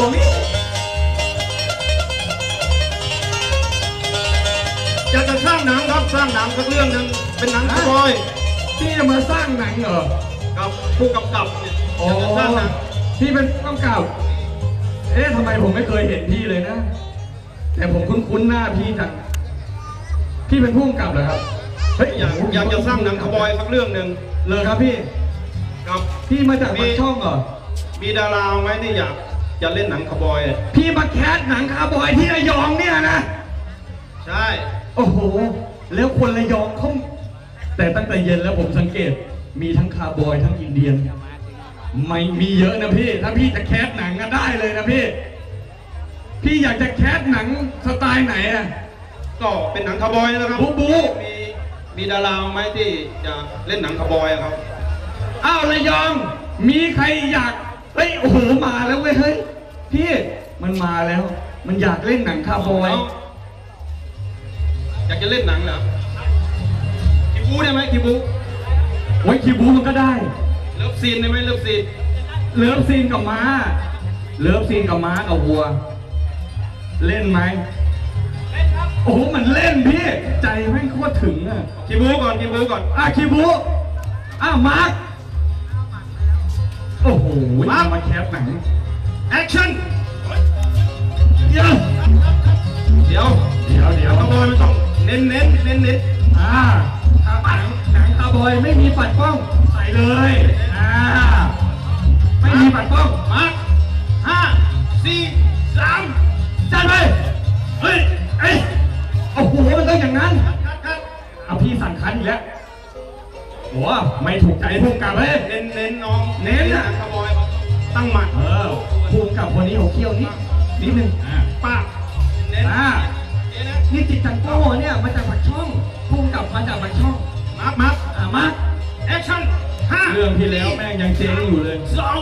ลงนี่อยจะสร้างหนังครับสร้างหนังสักเรื่องหนึ่งเป็นหนังสปอยพี่จะมาสร้างหนังเหรอกับผู้กำกับอยากจะสร้างหนังพี่เป็นผู้กำกับ เอ๊ะทำไมผมไม่เคยเห็นพี่เลยนะ แต่ผมคุ้นๆหน้าพี่จังพี่เป็นผู้กำกับเหรอครับเฮ้ยอยากอยากจะสร้างหนังคาบอยสักเรื่องหนึ่งเลยครับพี่ ครับพี่มาจากปาช่องเหรอมีดาราไหมนี่อยาก จะเล่นหนังคาวบอยอะพี่มาแคสหนังคาร์บอยที่ระยองเนี่ยนะ ใช่ โอ้โห แล้วคนระยองเขาแต่ตั้งแต่เย็นแล้วผมสังเกต มีทั้งคาร์บอยทั้งอินเดียน ไม่มีเยอะนะพี่ ถ้าพี่จะแคสหนังก็ได้เลยนะพี่ พี่อยากจะแคสหนังสไตล์ไหนอะก็เป็นหนังคาวบอยนะครับบูบูมีมีดาราไหมที่จะเล่นหนังคาวบอยอะครับ อ้าวระยอง มีใครอยาก เฮ้ยโอ้โหมาแล้วเว้ยเฮ้ยพี่มันมาแล้ว มันอยากเล่นหนังคาร์บอยอยากจะเล่นหนังเหรอคิบูได้ไหมคิบูไว้ยคิวบูมันก็ได้ เลิฟซีนได้ไหมเลิฟซีนเลิฟซีนกับม้า เลิฟซีนกับม้ากับวัว เล่นไหมเล่นครับโอ้โหมันเล่นพี่ใจแม่งโคตรถึงอะคิบูก่อนคิบูก่อนอะคิวบูอ้าวมาร์ค โอ้โหมาร์คมาแคปหนังแอคชั่นเดี๋ยวเดี๋ยวเดี๋ยวเดี๋ยวคาวบอยมันต้องเน้นเน้นเน้นเน้นอ่าหนังหนังคาร์บอยไม่มีปัดป้องใส่เลยอ่าไม่มีปัดป้องมาร์คห้าสี่สามจัดไปเฮ้ยเอ้ยโอ้โหมันต้องอย่างนั้นคัดคัดเอาพี่สั่งคันอีกแล้ว โอ้ไม่ถูกใจภูมิกับเลย เน้นเน้นน้องเน้นอะหงคาวบอยครับตั้งหมัดเออภูมิกับคนนี้หัวเขี้ยวนิดนิดนึงอ่าปากเน้นอ่าเน้นนะนี่จิตจังโก้เนี่ยมาจากปากช่องภูมิกับมาจากปากช่องมาร์คมาร์คอ่ามาแอคชั่นห้าเรื่องที่แล้วแม่งยังเจ๊งอยู่เลยสอง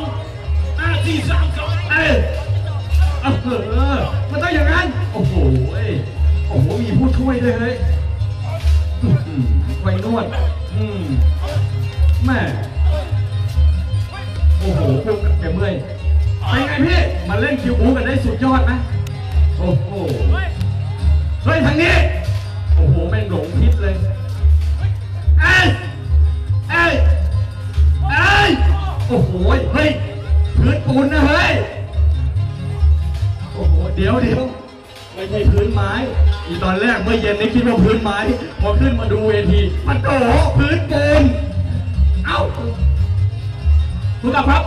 ห้าสี่สามสองเอ้ยเออมันต้องอย่างนั้น โอ้โหเอ้ยโอ้โหมีผู้ช่วยด้วยเฮ้ยอื้อหือไว้นวด อืม แม่โอ้โหพวกแกเมื่อยเป็นไงพี่มาเล่นคิวบูกันได้สุดยอดไหมโอ้โหเฮ้ยทางนี้โอ้โหแม่งหลงทิศเลยเอ้ยเอ้ยเอ้ยโอ้โหเฮ้ยพื้นปูนนะเฮ้ยโอ้โหเดี๋ยวเดี๋ยวไม่ใช่พื้นไม้ อีตอนแรกเมื่อเย็นนี่คิดว่าพื้นไม้ พอขึ้นมาดูเวทีมันโตพื้นปูนเอ้า คุณกับครับ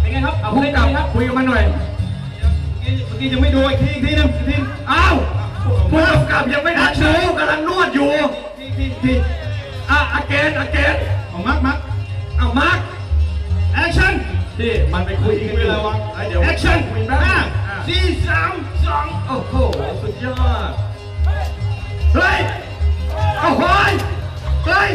เป็นไงครับเอาคุยกับครับคุยกับมันหน่อยเมื่อกี้ยังไม่ดูอีกทีอีกทีหนึงอีกทีเอ้าผู้กำกับยังไม่ทันดูกำลังนวดอยู่อีกทีอีกทีอะอาเกนอาเกนเอามาร์คมาร์คเอามาร์คแอคชั่นที่มันไปคุยกันอยู่คุยอะไรวะเอ้ยเดี๋ยวแอคชั่นคุยแป๊บห้าอะสี่สามสองโอ้โหสุดยอดเฮ้ยเอาเฮ้ยเฮ้ย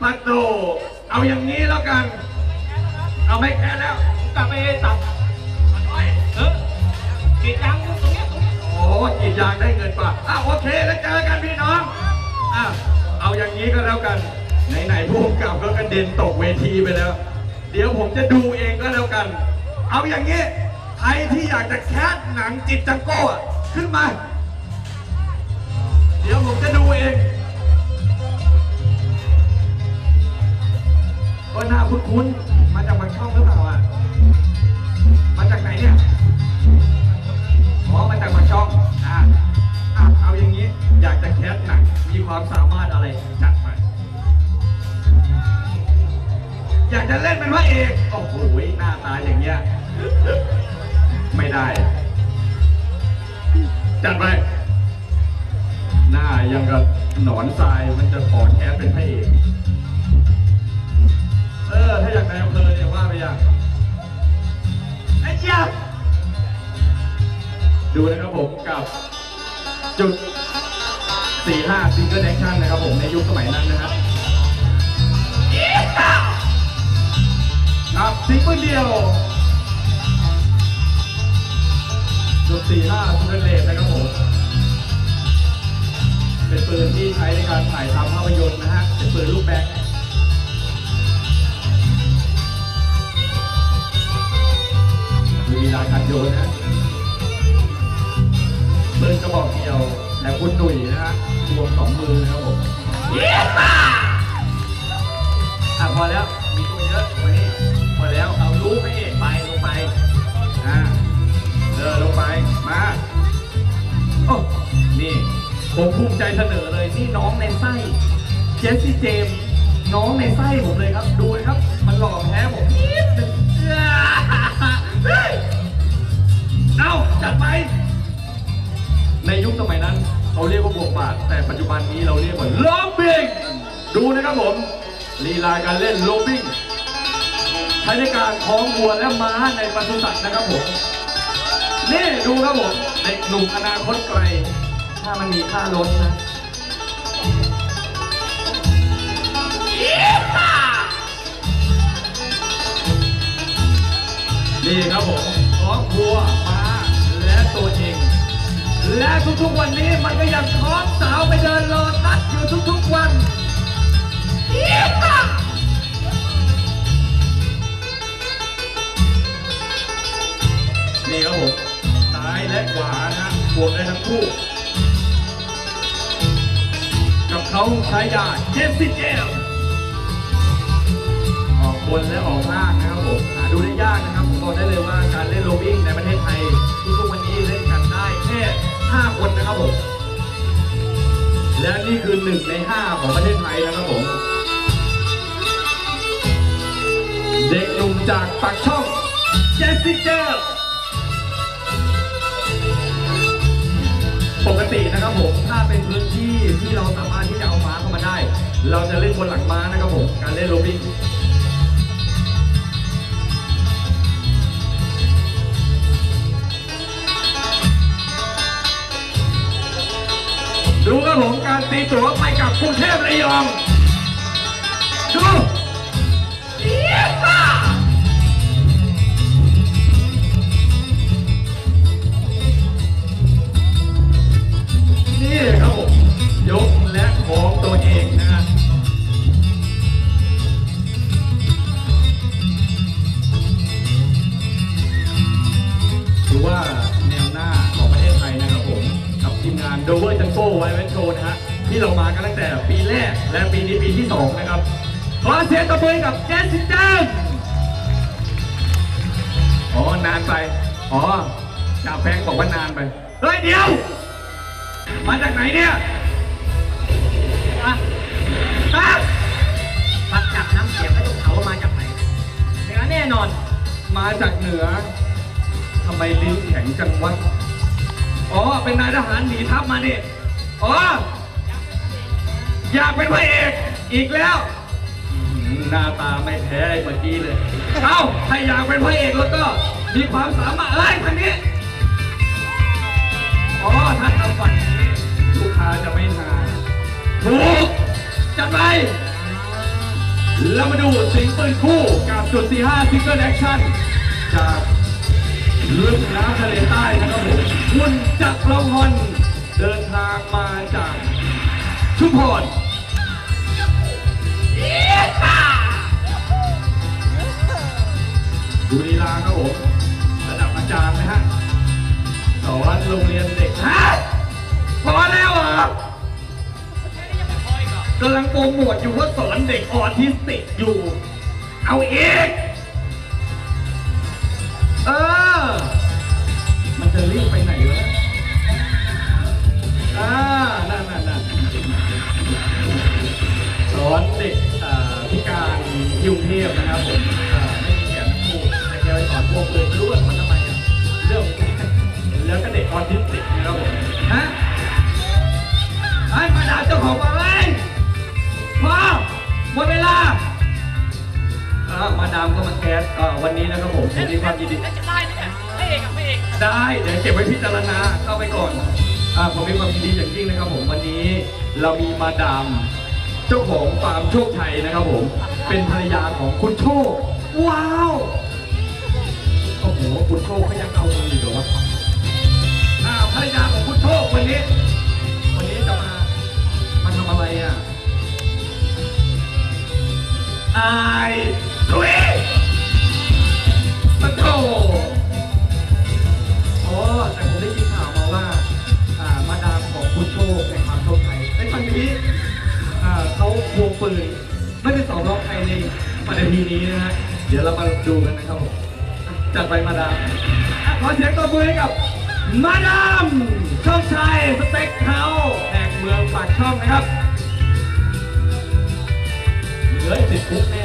ปะโถเอาอย่างนี้แล้วกัน เอาไม่แคสแล้วกลับไปตัดเออกีดยางตรงเนี้ยตรงเนี้ยโอ้กีดยางได้เงินป่ะอ้าวโอเคแล้วเจอกันพี่น้องอะเอาอย่างนี้ก็แล้วกันไหนๆผู้กำกับก็กระเด็นตกเวทีไปแล้ว เดี๋ยวผมจะดูเองก็แล้วกัน เอาอย่างนี้ใครที่อยากจะแคสหนังจิตจังโก้ขึ้นมา เดี๋ยวผมจะดูเอง ก็น่าคุ้นๆ มาจากบางช่องหรือเปล่าอะ มาจากไหนเนี่ยอ๋อมาจากปากช่องอ่าอะเอาอย่างนี้ อยากจะแคสหนังมีความสามารถอะไรจัดไปอยากจะเล่นเป็นพระเอก โอ้โห หน้าตาอย่างเงี้ย ไม่ได้ จัดไป หน้ายังกับหนอนทรายมันจะขอแคสเป็นพระเอก ออ ถ้าอยากในอำเภอเนี่ยว่าไปอย่างไอ้เจ้าดูนะครับผมกับจุด 45ซิงเกิลแอคชั่นนะครับผมในยุคสมัยนั้นนะครับครับซิงเกิลเดียวจุด 45ซิงเกิลเลนนะครับผมเป็นปืนที่ใช้ในการถ่ายทำภาพยนตร์นะฮะเป็นปืนลูกแบก ดูลีลาการโยนนะปืนกระบอกเดียวแต่คุณหนุ่ยนะฮะรวมสองมือนะครับผมอะพอแล้วมีตัวเยอะไว้นี่พอแล้วเอารู้พระเอกไปลงไปอ่าเดินลงไปมาโอ้นี่ผมภูมิใจเสนอเลยนี่น้องในไส้เจสซี่เจมส์น้องในไส้ผมเลยครับ ดูนะครับ มันหล่อแพ้ผมนิดนึง เฮ้ยเอาจัดไป ในยุคสมัยนั้นเขาเรียกว่าบวกบาท แต่ปัจจุบันนี้เราเรียกว่าลบบิงดูนะครับผมลีลาการเล่นโลบิงใช้ในการคล้องวัวและม้าในปศุสัตว์นะครับผมนี่ดูครับผมเด็กหนุ่มอนาคตไกล ถ้ามันมีค่ารถนะนี่ครับผมคล้องวัว และทุกๆวันนี้มันก็ยังคล้องสาวไปเดินรอตัดอยู่ทุกๆวันนี่ครับผมซ้ายและขวานะบวกได้ทั้งคู่ กับเขาใช้ยาเจสซี่เจลออกบนและออกล่างนะครับผมหาดูได้ยากนะครับผมบอกได้เลยว่าการเล่นโรบบิ้งในประเทศไทย 5 คนนะครับผม และนี่คือหนึ่งใน 5 ของประเทศไทยนะครับผม เด็กหนุ่มจากปากช่องเจสซี่เจลปกตินะครับผมถ้าเป็นพื้นที่ที่เราสามารถที่จะเอาม้าเข้ามาได้ เราจะเล่นบนหลังม้านะครับผม การเล่นโรบิ้ง ตีตั๋วไปกับกรุงเทพระยอง ดูเยี่ยมนี่ครับผมยกและของตัวเองนะฮะถือว่าแนวหน้าของประเทศไทยนะครับผม กับทีมงาน Dover Jungle w i v e Show นะฮะ ที่เรามากันตั้งแต่ปีแรกและปีนี้ปีที่2นะครับ ขอเสียงตบมือกับแจสซี่จังอ๋อนานไป อ๋อจ่าแฟงบอกว่านานไป เฮ้ยเดี๋ยว มาจากไหนเนี่ยอะฮะฟังจากน้ำเสียงไม่ต้องเขาว่ามาจากไหนอย่างนั้นแน่นอน มาจากเหนือทำไมลิ้นแข็งจังวะ อ๋อ เป็นนายทหารหนีทัพมาดิอ๋อ อยากเป็นพระเอกอีกแล้วอื้อหือหน้าตาไม่แพ้ไอ้เมื่อกี้เลย เอ้าถ้าอยากเป็นพระเอกแล้วก็มีความสามารถเอ้ยทางนี้ อ๋อถ้าทำฝั่งนี้ลูกค้าจะไม่ทานถูกจัดไป แล้วมาดูสิงปืนคู่กับจุด45ซิงเกิลแอคชั่นจากลึกน้ำทะเลใต้นะครับผมคุณจักรพรเดินทางมาจากชุมพร ดูลีลาครับผมระดับอาจารย์นะฮะสอนโรงเรียนเด็กฮะพอแล้วเหรอกำลังโปรโมทอยู่ว่าสอนเด็กออทิสติกอยู่ เอาเองเออ มันจะรีบไปไหนวะอ่านั่นนั่นนั่นสอนเด็กอ่าพิ การยุ่กรุงเยดนะครับผมไม่มีแขนพูดแต่แกไปสอนพวกเลยไรู้ว่าสนทำไมอะเรื่องแล้วก็เด็กออทิสติกนะครับผมฮะมาดาเจ้ของมาเพอหมดเวลามาดามก็มาแคสวันนี้นะครับผมยินดีความยินดีได้ไหมเนี่ยไม่เอกะไม่เได้ เดี๋ยวเก็บไว้พิจารณาเข้าไปก่อน อ่าผมมีความยินดีอย่างยิ่งนะครับผมวันนี้ เรามีมาดาม เจ้าของฟาร์มโชคชัยนะครับผม เป็นภรรยาของคุณโชค ว้าว โอ้โห คุณโชคเขายังเอาเงินอยู่เหรอวะอ่าภรรยาของคุณโชควันนี้ วันนี้จะมา มาทำอะไรอะอายถุยปะโถ เขาควงปืน ไม่เป็นสองรองใครในปฏิทีนี้นะฮะเดี๋ยวเรามาดูกันนะครับผมจัดไปมาดามอะขอเสียงตบมือให้กับ มาดามโชคชัยสเต็กเฮาส์แห่งเมืองปากช่องนะครับเหลือติดคุกแน่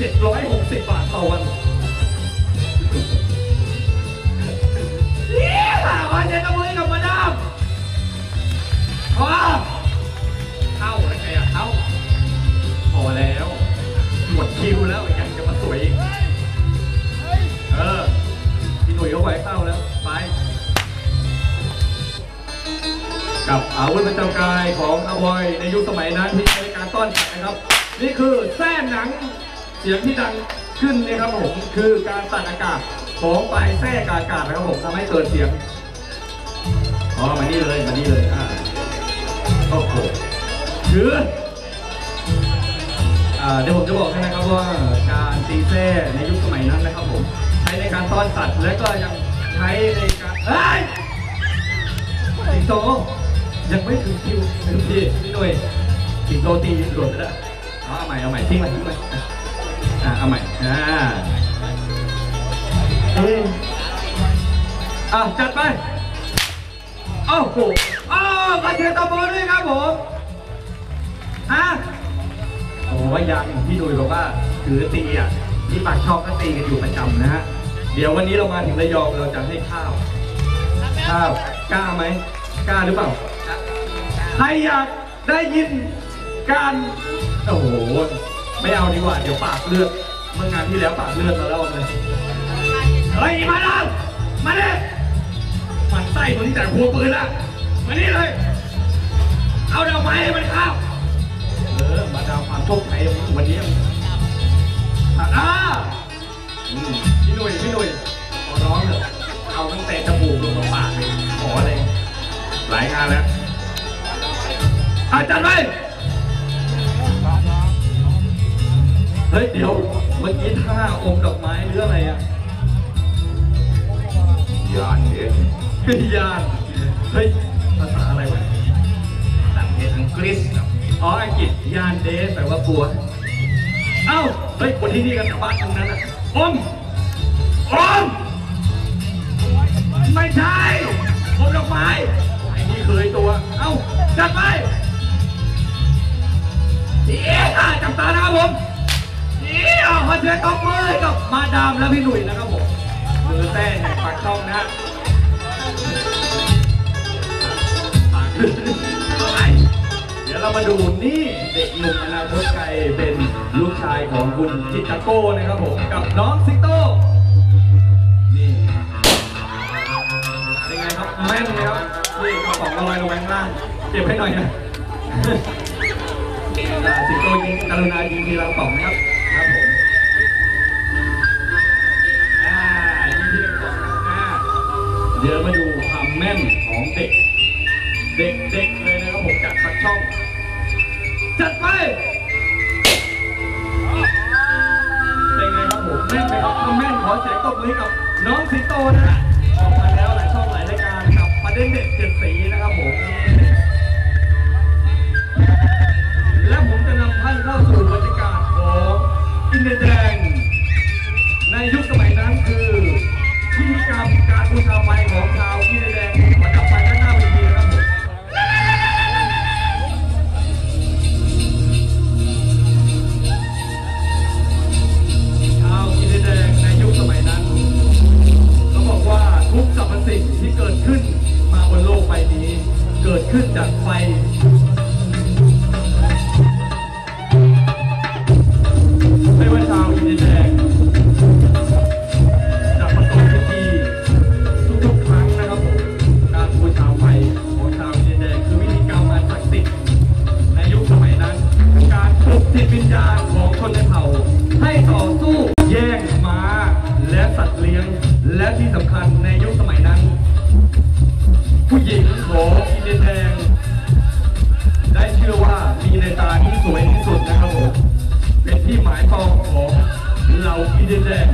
760 บาทต่อวันเย้วันเจตะมือกับมาดามว้าวเข้าอะไรอะเข้าพอแล้วหมดคิวแล้วยังจะมาสวยอีกเออพี่หนุ่ยเขาไหวเข้าแล้วไปกับอาวุธประจำกายของอวอยในยุคสมัยนั้นที่ใช้ในการต้อนรับนะครับ นี่คือแส้หนัง เสียงที่ดังขึ้นนะครับผมคือการตัดอากาศของปลายแส้กับอากาศนะครับผมทำให้เกิดเสียงอ๋อมานี่เลยมานี่เลยอ่าโอ้โหคืออ่าเดี๋ยวผมจะบอกให้นะครับว่าการตีแส้ในยุคสมัยนั้นนะครับผมใช้ในการต้อนสัตว์และก็ยังใช้ในการเฮ้ยสิงโตยังไม่ถึงคิวถึงพี่พี่หน่วยสิงโตตีหลุดแล้วเอาเอาใหม่เอาใหม่ทิ้งไปทิ้งไป อ่าเอาใหม่อ่าเอ้ยอะจัดไปโอ้โหอ้าวกระเทียมตะโบด้วยครับผมฮะโอ้ว่ายังพี่ดุยบอกว่าถือตีอะที่ปากช่องก็ตีกันอยู่ประจำนะฮะเดี๋ยววันนี้เรามาถึงระยองเราจะให้ข้าว ข้าวกล้าไหมกล้าหรือเปล่าใครอยากได้ยินการโอ้โห ไม่เอาดีกว่า เดี๋ยวปากเลือดเมื่องานที่แล้วปากเลือดมาแล้วเลยเฮ้ยมาแล้วมาเนี่ยมันไส้คนที่แต่หัวปืนอะมานี่เลย เอาดอกไม้ให้มันเข้าเออมาดาวความโชคชัยวันนี้อะอ่าอืมพี่หนุ่ยพี่หนุ่ยขอร้องเถอะเอาตั้งแต่จมูกลงมาปากเลยขอเลยหลายงานแล้วอะจัดไป เฮ้ยเดี๋ยวเมื่อกี้ท่าอมดอกไม้หรืออะไรอะยานเด็กเฮ้ยยานเฮ้ยภาษาอะไรวะต่างประเทศอังกฤษครับอ๋ออังกฤษยานเดสแปลว่ากลัวเอ้าเฮ้ยคนที่นี่กันบ้านตรงนั้นอะอมอมไม่ใช่ผมดอกไม้ไอ้นี่เคยตัว เอ้าจัดไปเอ๊ะอะจับตานะครับผม เอ๊ะขอเชิญตบมือให้กับมาดามและพี่หนุ่ยนะครับผมมือแต้แห่งปากช่องนะฮะเดี๋ยวเรามาดูนี่เด็กหนุ่มอนาคตไกลเป็นลูกชายของคุณจิตตะโก้นะครับผมกับน้องซิโต้นี่เป็นไงครับแม่นไหมครับนี่กระป๋องละลอยลงไปข้างล่างเก็บให้หน่อยนะอ่าสิงโตยิงกรุณายิงทีละกระป๋องนะครับ เดี๋ยวมาดูความแม่นของเด็ก เด็กๆเลยนะครับผมจากปักช่อง จัดไปเป็นไงครับผมแม่นไหมครับถ้าแม่นขอเสียงตบมือกับน้องสิงโตนะฮะออกมาแล้วหลายช่องหลายรายการกับประเด็นเด็ดเจ็ดสีนะครับผม ผู้หญิงของอินเดียแดง ได้เชื่อว่ามีในตาที่สวยที่สุดนะครับผม เป็นที่หมายปองของเหล่าอินเดียแดง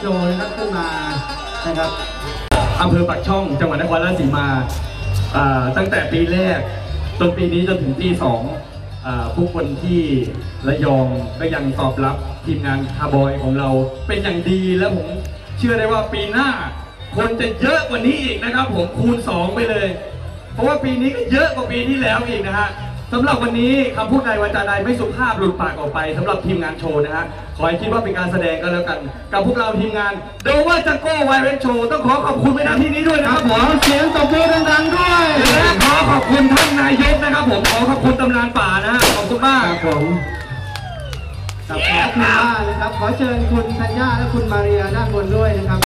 โชว์นะครับขึ้นมานะครับอำเภอปากช่องจังหวัดนครราชสีมาตั้งแต่ปีแรกจนปีนี้จนถึงปีสองผู้คนที่ระยองก็ยังตอบรับทีมงานคาบอยของเราเป็นอย่างดีและผมเชื่อได้ว่าปีหน้า คนจะเยอะกว่านี้อีกนะครับ ผมคูณ 2 ไปเลย เพราะว่าปีนี้ก็เยอะกว่าปีที่แล้วอีกนะฮะ สำหรับวันนี้คำพูดใดวาจาใดไม่สุภาพหลุดปากออกไปสำหรับทีมงานโชว์นะฮะขอให้คิดว่าเป็นการแสดงก็แล้วกัน กับพวกเราทีมงานโดว่าจัโก้ไวเรนโชว์ต้องขอขอบคุณไปณที่นี้ด้วยนะครับผมเสียงตบมือดังๆด้วยและขอขอบคุณท่านนายกนะครับผมขอขอบคุณตำนานป่านะฮะขอบคุณมากครับผมกับขอบคุณมากนะครับขอเชิญคุณธัญญาและคุณมาเรียด้านบนด้วยนะครับ